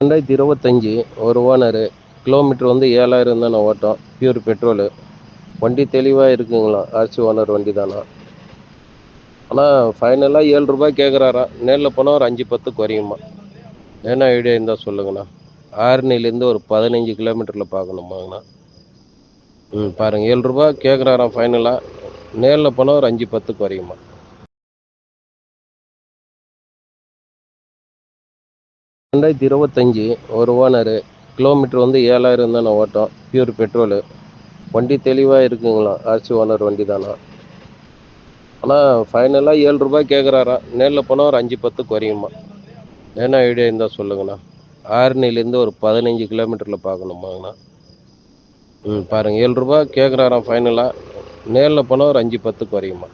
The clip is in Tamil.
ரெண்டாயிரத்தி இருபத்தஞ்சி ஒரு ஓனரு கிலோமீட்டர் வந்து ஏழாயிரம் தானே ஓட்டம் பியூர் பெட்ரோலு வண்டி தெளிவாக இருக்குங்களா? ஆர்சி ஓனர் வண்டி தானா ஆனால் ஃபைனலாக ஏழு ரூபாய் கேட்குறாரா நேரில் போனால் ஒரு அஞ்சு பத்து குறையுமா? என்ன ஐடியா இருந்தால் சொல்லுங்கண்ணா. ஆரணிலேருந்து ஒரு பதினஞ்சு கிலோமீட்டரில் பார்க்கணுமாங்கண்ணா ம் பாருங்கள் ஏழு ரூபா கேட்குறாராம் ஃபைனலாக நேரில் போனால் ஒரு அஞ்சு பத்து குறையுமா? ரெண்டாயிரத்தி இருபத்தஞ்சி ஒரு ஓனரு. கிலோமீட்டர் வந்து ஏழாயிரம் தானே ஓட்டம். ப்யூர் பெட்ரோலு வண்டி தெளிவாக இருக்குங்களா? ஆர்சி ஓனர் வண்டி தானா? ஆனால் ஃபைனலாக ஏழு ரூபாய் கேட்குறாரா நேரில் போனால் ஒரு அஞ்சு பத்து குறையுமா? என்ன ஐடியா இருந்தால் சொல்லுங்கண்ணா. ஆரணிலேருந்து ஒரு பதினஞ்சு கிலோமீட்டரில் பார்க்கணுமாங்கண்ணா. ம் பாருங்கள் ஏழு ரூபா கேட்குறாராம் ஃபைனலாக நேரில் போனால் ஒரு அஞ்சு பத்து குறையுமா?